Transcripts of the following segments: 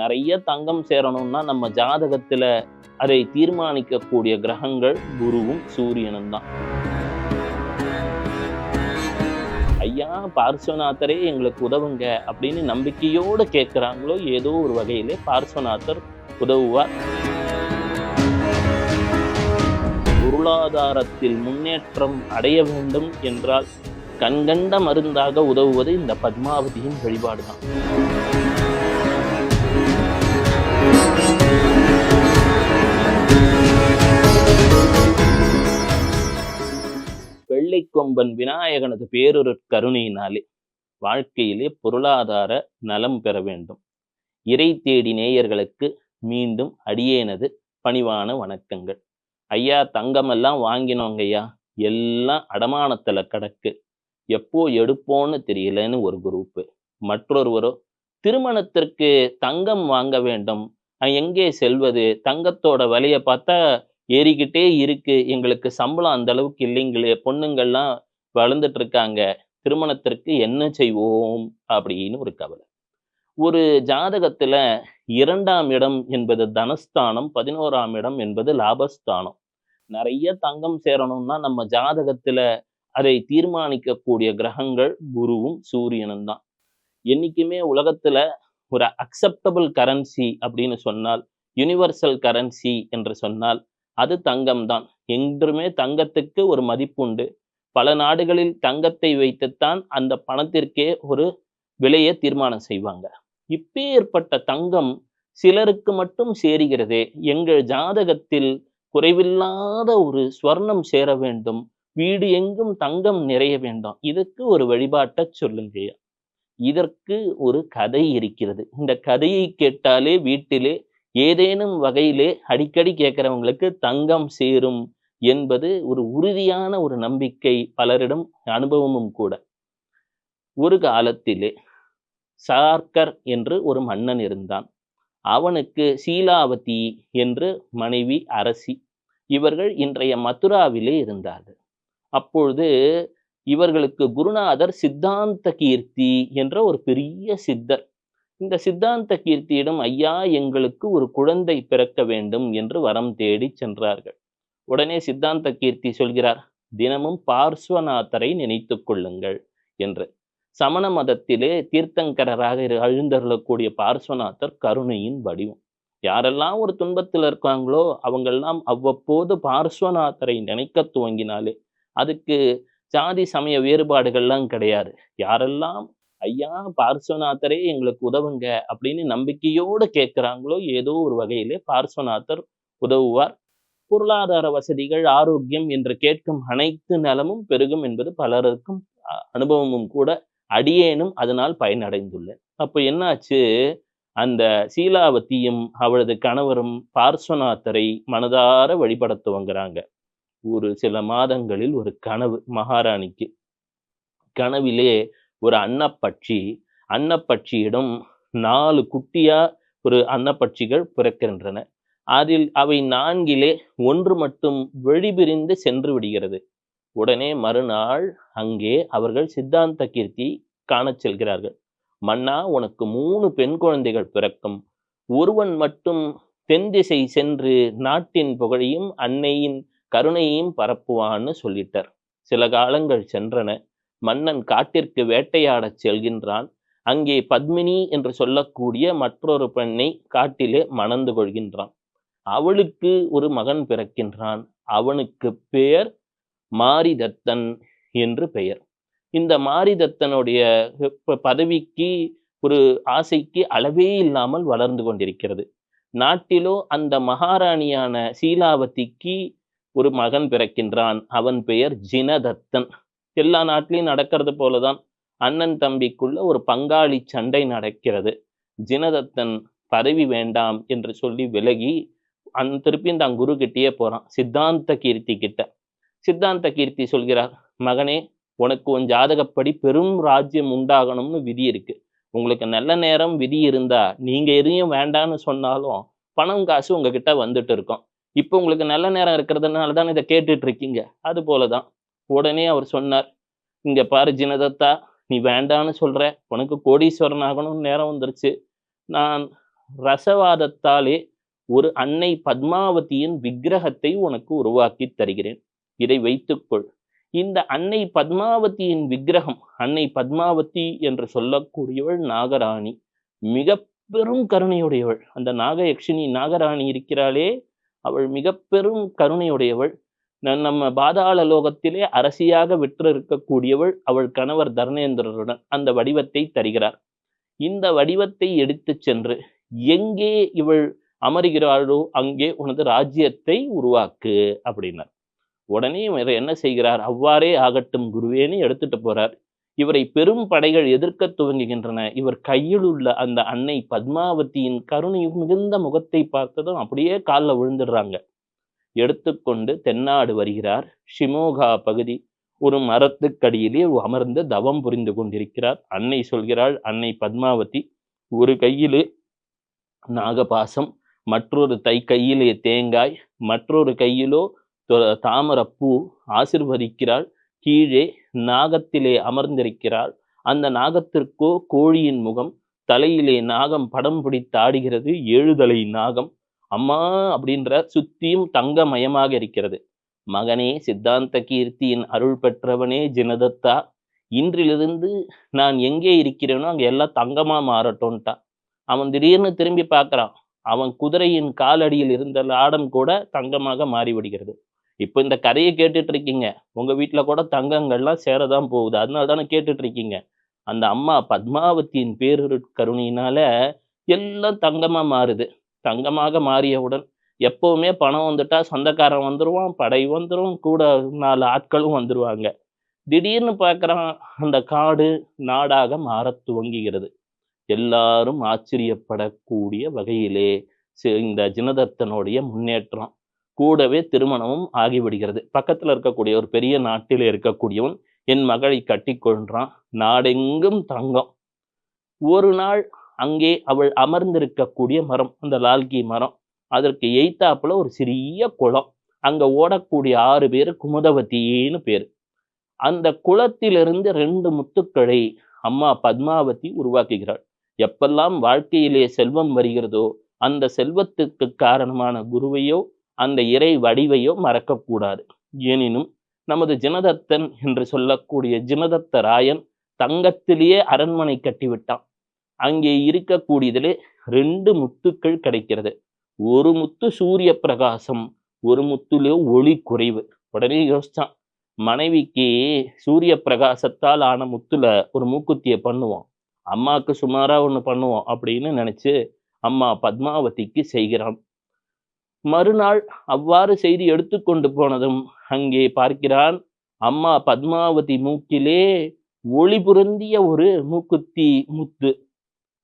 நிறைய தங்கம் சேரணும்னா நம்ம ஜாதகத்துல அதை தீர்மானிக்கக்கூடிய கிரகங்கள் குருவும் சூரியனும் தான். ஐயா பார்ஸ்வநாதரே எங்களுக்கு உதவுங்க அப்படின்னு நம்பிக்கையோடு கேட்குறாங்களோ ஏதோ ஒரு வகையிலே பார்ஸ்வநாதர் உதவுவார். பொருளாதாரத்தில் முன்னேற்றம் அடைய வேண்டும் என்றால் கண்கண்ட மருந்தாக உதவுவது இந்த பத்மாவதியின் வழிபாடு தான் வெள்ளைக்கொம்பன் விநாயகனது பேரொரு கருணையினாலே வாழ்க்கையிலே பொருளாதார நலம் பெற வேண்டும். இறை தேடி நேயர்களுக்கு மீண்டும் அடியேனது பணிவான வணக்கங்கள். ஐயா தங்கமெல்லாம் வாங்கினோங்க ஐயா. எல்லாம் அடமானத்தில் கிடக்கு. எப்போ எடுப்போன்னு தெரியலன்னு ஒரு குரூப்பு. மற்றொருவரோ திருமணத்திற்கு தங்கம் வாங்க வேண்டும். எங்கே செல்வது? தங்கத்தோட விலையை பார்த்தா ஏறிக்கிட்டே இருக்கு. எங்களுக்கு சம்பளம் அந்த அளவுக்கு இல்லைங்களே பொண்ணுங்கள்லாம் வளர்ந்துட்டு இருக்காங்க திருமணத்திற்கு என்ன செய்வோம்? அப்படின்னு ஒரு கவலை. ஒரு ஜாதகத்துல இரண்டாம் இடம் என்பது தனஸ்தானம் பதினோராம் இடம் என்பது லாபஸ்தானம். நிறைய தங்கம் சேரணும்னா நம்ம ஜாதகத்துல அதை தீர்மானிக்கக்கூடிய கிரகங்கள் குருவும் சூரியனும் தான். என்னைக்குமே உலகத்துல ஒரு அக்செப்டபிள் கரன்சி அப்படின்னு சொன்னால் யுனிவர்சல் கரன்சி என்று சொன்னால் அது தங்கம் தான் என்றுமே தங்கத்துக்கு ஒரு மதிப்புண்டு. பல நாடுகளில் தங்கத்தை வைத்துத்தான் அந்த பணத்திற்கே ஒரு விலையை தீர்மானம் செய்வாங்க. இப்பேற்பட்ட தங்கம் சிலருக்கு மட்டும் சேருகிறதே. எங்கள் ஜாதகத்தில் குறைவில்லாத ஒரு ஸ்வர்ணம் சேர வேண்டும். வீடு எங்கும் தங்கம் நிறைய வேண்டும். இதற்கு ஒரு வழிபாட்டை சொல்லுங்கய்யா. இதற்கு ஒரு கதை இருக்கிறது. இந்த கதையை கேட்டாலே வீட்டிலே ஏதேனும் வகையிலே அடிக்கடி கேட்குறவங்களுக்கு தங்கம் சேரும் என்பது ஒரு உறுதியான ஒரு நம்பிக்கை பலரிடம் அனுபவமும் கூட. ஒரு காலத்திலே சார்கர் என்று ஒரு மன்னன் இருந்தான். அவனுக்கு சீலாவதி என்று மனைவி அரசி. இவர்கள் இன்றைய மதுராவிலே இருந்தார்கள். அப்பொழுது இவர்களுக்கு குருநாதர் சித்தாந்த கீர்த்தி என்ற ஒரு பெரிய சித்தர் இந்த சித்தாந்த கீர்த்தியிடம் ஐயா எங்களுக்கு ஒரு குழந்தை பிறக்க வேண்டும் என்று வரம் தேடி சென்றார்கள். உடனே சித்தாந்த கீர்த்தி சொல்கிறார் தினமும் பார்ஸ்வநாதரை நினைத்து கொள்ளுங்கள் என்று. சமண மதத்திலே தீர்த்தங்கரராக அழுந்தருளக்கூடிய பார்ஸ்வநாதர் கருணையின் வடிவம். யாரெல்லாம் ஒரு துன்பத்தில் இருக்காங்களோ அவங்கெல்லாம் அவ்வப்போது பார்ஸ்வநாதரை நினைக்க துவங்கினாலே அதுக்கு ஜாதி சமய வேறுபாடுகள்லாம் கிடையாது. யாரெல்லாம் ஐயா பார்ஸ்வநாதரே எங்களுக்கு உதவுங்க அப்படின்னு நம்பிக்கையோடு கேட்குறாங்களோ ஏதோ ஒரு வகையிலே பார்ஸ்வநாதர் உதவுவார். பொருளாதார வசதிகள் ஆரோக்கியம் என்று கேட்கும் அனைத்து நலமும் பெருகும் என்பது பலருக்கும் அனுபவமும் கூட அடியேனும் அதனால் பயனடைந்துள்ளேன் அப்போ என்னாச்சு? அந்த சீலாவதியும் அவளது கணவரும் பார்ஸ்வநாதரை மனதார வழிபட துவங்குறாங்க ஒரு சில மாதங்களில் ஒரு கனவு மகாராணிக்கு. கனவிலே ஒரு அன்னப்பட்சி. அன்னப்பட்சியிடம் நாலு குட்டியா ஒரு அன்னப்பட்சிகள் பிறக்கின்றன. அதில் அவை நான்கிலே ஒன்று மட்டும் வெளிபிரிந்து சென்று விடுகிறது. உடனே மறுநாள் அங்கே அவர்கள் சித்தாந்த கீர்த்தி காணச் செல்கிறார்கள். மன்னா உனக்கு மூணு பெண் குழந்தைகள் பிறக்கும். ஒருவன் மட்டும் தென் திசை சென்று நாட்டின் புகழையும் அன்னையின் கருணையையும் பரப்புவான்னு சொல்லிட்டார். சில காலங்கள் சென்றன. மன்னன் காட்டிற்கு வேட்டையாடச் செல்கின்றான். அங்கே பத்மினி என்று சொல்லக்கூடிய மற்றொரு பெண்ணை காட்டிலே மணந்து கொள்கின்றான். அவளுக்கு ஒரு மகன் பிறக்கின்றான். அவனுக்கு பெயர் மாரிதத்தன் என்று பெயர். இந்த மாரிதத்தனுடைய பதவிக்கு ஒரு ஆசைக்கு அளவே இல்லாமல் வளர்ந்து கொண்டிருக்கிறது. நாட்டிலோ அந்த மகாராணியான சீலாவதிக்கு ஒரு மகன் பிறக்கின்றான். அவன் பெயர் ஜினதத்தன். எல்லா நாட்டிலையும் நடக்கிறது போலதான் அண்ணன் தம்பிக்குள்ள ஒரு பங்காளி சண்டை நடக்கிறது. ஜினதத்தன் பதவி வேண்டாம் என்று சொல்லி விலகி அந் திருப்பி தான் குரு கிட்டேயே போறான் சித்தாந்த கீர்த்தி கிட்ட. சித்தாந்த கீர்த்தி சொல்கிறார் மகனே உனக்கு உன் ஜாதகப்படி பெரும் ராஜ்யம் உண்டாகணும்னு விதி இருக்கு. உங்களுக்கு நல்ல நேரம் விதி இருந்தா நீங்க எதையும் வேண்டான்னு சொன்னாலும் பணம் காசு உங்ககிட்ட வந்துட்டு இருக்கோம். இப்போ உங்களுக்கு நல்ல நேரம் இருக்கிறதுனால தான் இதை கேட்டுட்டு இருக்கீங்க? அது போலதான். உடனே அவர் சொன்னார் இங்க பாரு ஜினதத்தா நீ வேண்டான்னு சொல்ற உனக்கு கோடீஸ்வரன் ஆகணும்னு நேரம் வந்துருச்சு. நான் ரசவாதத்தாலே ஒரு அன்னை பத்மாவதியின் விக்கிரகத்தை உனக்கு உருவாக்கி தருகிறேன். இதை வைத்துக்கொள் இந்த அன்னை பத்மாவதியின் விக்கிரகம் அன்னை பத்மாவதி என்று சொல்லக்கூடியவள் நாகராணி. மிக பெரும் கருணையுடையவள். அந்த நாகயக்ஷினி நாகராணி இருக்கிறாளே அவள் மிக பெரும் கருணையுடையவள். நம்ம பாதாள லோகத்திலே அரசியாக விற்று இருக்கக்கூடியவள் அவள் கணவர் தர்ணேந்திரருடன் அந்த வடிவத்தை தருகிறார். இந்த வடிவத்தை எடுத்து சென்று எங்கே இவள் அமருகிறாளோ அங்கே உனது ராஜ்யத்தை உருவாக்கு அப்படின்னார். உடனே இவர் என்ன செய்கிறார்? அவ்வாறே ஆகட்டும் குருவேன்னு எடுத்துட்டு போறார். இவரை பெரும் படைகள் எதிர்க்க துவங்குகின்றன. இவர் கையில் உள்ள அந்த அன்னை பத்மாவதியின் கருணை மிகுந்த முகத்தை பார்த்ததும் அப்படியே காலில் விழுந்துடுறாங்க. எடுத்துக்கொண்டு தென்னாடு வருகிறார். ஷிமோகா பகுதி ஒரு மரத்துக்கடியிலே அமர்ந்து தவம் புரிந்து கொண்டிருக்கிறார். அன்னை சொல்கிறாள் அன்னை பத்மாவதி ஒரு கையிலே நாகபாசம் மற்றொரு தை கையிலே தேங்காய் மற்றொரு கையிலோ தாமரப்பூ ஆசிர்வதிக்கிறாள். கீழே நாகத்திலே அமர்ந்திருக்கிறாள். அந்த நாகத்திற்கோ கோழியின் முகம் தலையிலே நாகம் படம் பிடித்து ஆடுகிறது. ஏழுதலை நாகம் அம்மா அப்படின்ற சுத்தியும் தங்கமயமாக இருக்கிறது. மகனே சித்தாந்த கீர்த்தியின் அருள் பெற்றவனே ஜினதத்தா. இன்றிலிருந்து நான் எங்கே இருக்கிறேனோ அங்கே எல்லாம் தங்கமாக மாறட்டோன்ட்டான் அவன் திடீர்னு திரும்பி பார்க்குறான். அவன் குதிரையின் காலடியில் இருந்த லாடம் கூட தங்கமாக மாறிவிடுகிறது. இப்போ இந்த கதையை கேட்டுட்டு இருக்கீங்க. உங்க வீட்டில் கூட தங்கங்கள்லாம் சேரதான் போகுது. அதனால தானே கேட்டுட்டு இருக்கீங்க. அந்த அம்மா பத்மாவதியின் பேரு கருணையினால எல்லாம் தங்கமா மாறுது. தங்கமாக மாறியவுடன் எப்பவுமே பணம் வந்துட்டா சொந்தக்காரன் வந்துருவான் படை வந்துடும் கூட நாலு ஆட்களும் வந்துருவாங்க. திடீர்னு பார்க்குறான் அந்த காடு நாடாக மாறத் துவங்குகிறது. எல்லாரும் ஆச்சரியப்படக்கூடிய வகையிலே இந்த ஜினதத்தனுடைய முன்னேற்றம் கூடவே திருமணமும் ஆகிவிடுகிறது. பக்கத்தில் இருக்கக்கூடிய ஒரு பெரிய நாட்டில் இருக்கக்கூடியவன் என் மகளை கட்டிக்கொள்றான் நாடெங்கும் தங்கம். ஒரு நாள் அங்கே அவள் அமர்ந்திருக்கக்கூடிய மரம் அந்த லால்கி மரம். அதற்கு எய்த்தாப்புல ஒரு சிறிய குளம். அங்க ஓடக்கூடிய ஆறு பேர் குமுதவத்தின்னு பேர். அந்த குளத்திலிருந்து ரெண்டு முத்துக்களை அம்மா பத்மாவதி உருவாக்குகிறாள். எப்பெல்லாம் வாழ்க்கையிலே செல்வம் வருகிறதோ அந்த செல்வத்துக்கு காரணமான குருவையோ அந்த இறை வடிவையோ மறக்கக்கூடாது. எனினும் நமது ஜினதத்தன் என்று சொல்லக்கூடிய ஜினதத்த ராயன் தங்கத்திலேயே அரண்மனை கட்டிவிட்டான். அங்கே இருக்கக்கூடியதில் ரெண்டு முத்துக்கள் கிடைக்கிறது. ஒரு முத்து சூரிய பிரகாசம் ஒரு முத்துலே ஒளி குறைவு. உடனே யோசிச்சான் மனைவிக்கு சூரிய பிரகாசத்தால் ஆன முத்துல ஒரு மூக்குத்தியை பண்ணுவோம் அம்மாவுக்கு சுமாரா ஒன்று பண்ணுவோம் அப்படின்னு நினைச்சு அம்மா பத்மாவதிக்கு செய்கிறான். மறுநாள் அவ்வாறு செய்தி எடுத்துக்கொண்டு போனதும் அங்கே பார்க்கிறான் அம்மா பத்மாவதி மூக்கிலே ஒளி புரந்திய ஒரு மூக்குத்தி முத்து.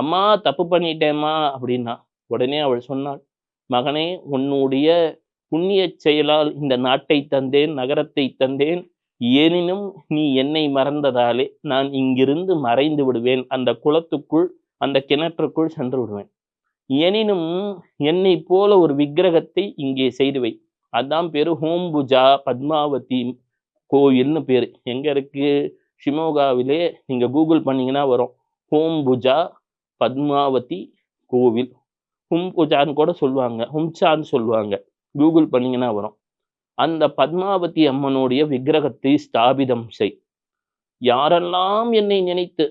அம்மா தப்பு பண்ணிட்டேம்மா அப்படின்னா உடனே அவள் சொன்னாள் மகனே உன்னுடைய புண்ணிய செயலால் இந்த நாட்டை தந்தேன் நகரத்தை தந்தேன். எனினும் நீ என்னை மறந்ததாலே நான் இங்கிருந்து மறைந்து விடுவேன். அந்த குளத்துக்குள் அந்த கிணற்றுக்குள் சென்று விடுவேன். எனினும் என்னை போல ஒரு விக்கிரகத்தை இங்கே செய்து வை. அதான் பேரு ஹோம்புஜா பத்மாவதி கோயில்னு பேர். எங்க இருக்கு? ஷிமோகாவிலே நீங்க கூகுள் பண்ணீங்கன்னா வரும். ஹோம்புஜா பத்மாவதி கோவில். ஹும்புஜான்னு கூட சொல்லுவாங்க. ஹும்சான்னு சொல்லுவாங்க. கூகுள் பண்ணிங்கன்னா வரும். அந்த பத்மாவதி அம்மனுடைய விக்கிரகத்தை ஸ்தாபிதம் செய். யாரெல்லாம் என்னை நினைத்து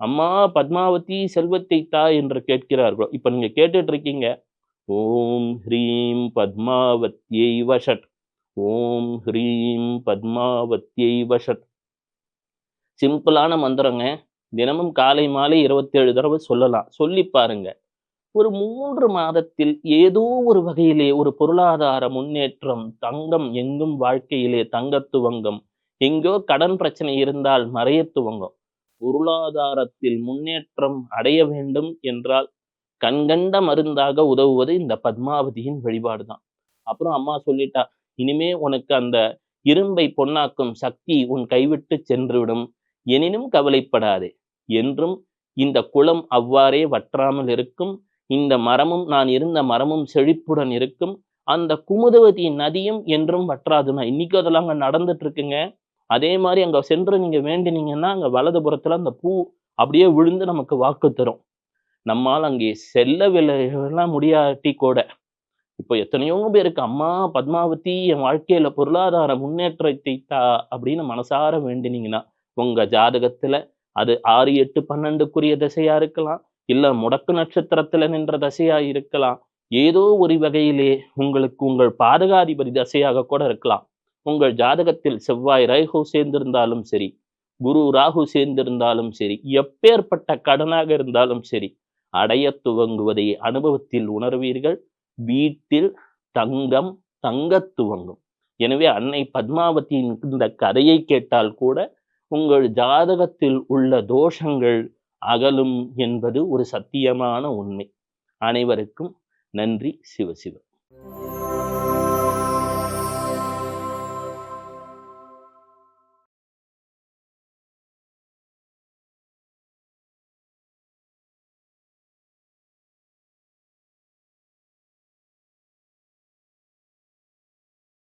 அம்மா பத்மாவதி செல்வத்தை தா என்று கேட்கிறார்களோ இப்ப நீங்க கேட்டுட்டு இருக்கீங்க ஓம் ஹ்ரீம் பத்மாவத்யை வஷட். ஓம் ஹ்ரீம் பத்மாவத்யை வஷட். சிம்பிளான மந்திரங்க. தினமும் காலை மாலை இருபத்தேழு தடவை சொல்லலாம். சொல்லி பாருங்க. ஒரு மூன்று மாதத்தில் ஏதோ ஒரு வகையிலே ஒரு பொருளாதார முன்னேற்றம் தங்கம் எங்கும் வாழ்க்கையிலே தங்க துவங்கம். எங்கோ கடன் பிரச்சனை இருந்தால் மறைய துவங்கும். பொருளாதாரத்தில் முன்னேற்றம் அடைய வேண்டும் என்றால் கண்கண்ட மருந்தாக உதவுவது இந்த பத்மாவதியின் வழிபாடு தான் அப்புறம் அம்மா சொல்லிட்டா இனிமே உனக்கு அந்த இரும்பை பொன்னாக்கும் சக்தி உன் கைவிட்டு சென்றுவிடும் எனினும் கவலைப்படாதே. என்றும் இந்த குளம் அவ்வாறே வற்றாமல் இருக்கும். இந்த மரமும் நான் இருந்த மரமும் செழிப்புடன் இருக்கும். அந்த குமுதவதி நதியும் என்றும் வற்றாதுன்னா இன்னைக்கும் அதெல்லாம் அங்கே நடந்துட்டு இருக்குங்க அதே மாதிரி அங்கே சென்று நீங்க வேண்டினீங்கன்னா அங்கே வலதுபுறத்துல அந்த பூ அப்படியே விழுந்து நமக்கு வாக்கு தரும். நம்மால் அங்கே செல்லவில்லை முடியாட்டி கூட. இப்போ எத்தனையோ பேருக்கு அம்மா பத்மாவதி என் வாழ்க்கையில பொருளாதார முன்னேற்றத்தை தா அப்படின்னு மனசார வேண்டினீங்கன்னா உங்க ஜாதகத்துல அது ஆறு எட்டு பன்னெண்டுக்குரிய தசையா இருக்கலாம் இல்ல முடக்கு நட்சத்திரத்துல நின்ற தசையா இருக்கலாம். ஏதோ ஒரு வகையிலே உங்களுக்கு உங்கள் பாதகாதிபதி தசையாக கூட இருக்கலாம். உங்கள் ஜாதகத்தில் செவ்வாய் ரைஹு சேர்ந்திருந்தாலும் சரி குரு ராகு சேர்ந்திருந்தாலும் சரி எப்பேற்பட்ட கடனாக இருந்தாலும் சரி அடைய துவங்குவதை அனுபவத்தில் உணர்வீர்கள். வீட்டில் தங்கம் தங்கத் துவங்கும். எனவே அன்னை பத்மாவதியின் இந்த கதையை கேட்டால் கூட உங்கள் ஜாதகத்தில் உள்ள தோஷங்கள் அகலும் என்பது ஒரு சத்தியமான உண்மை. அனைவருக்கும் நன்றி. சிவசிவ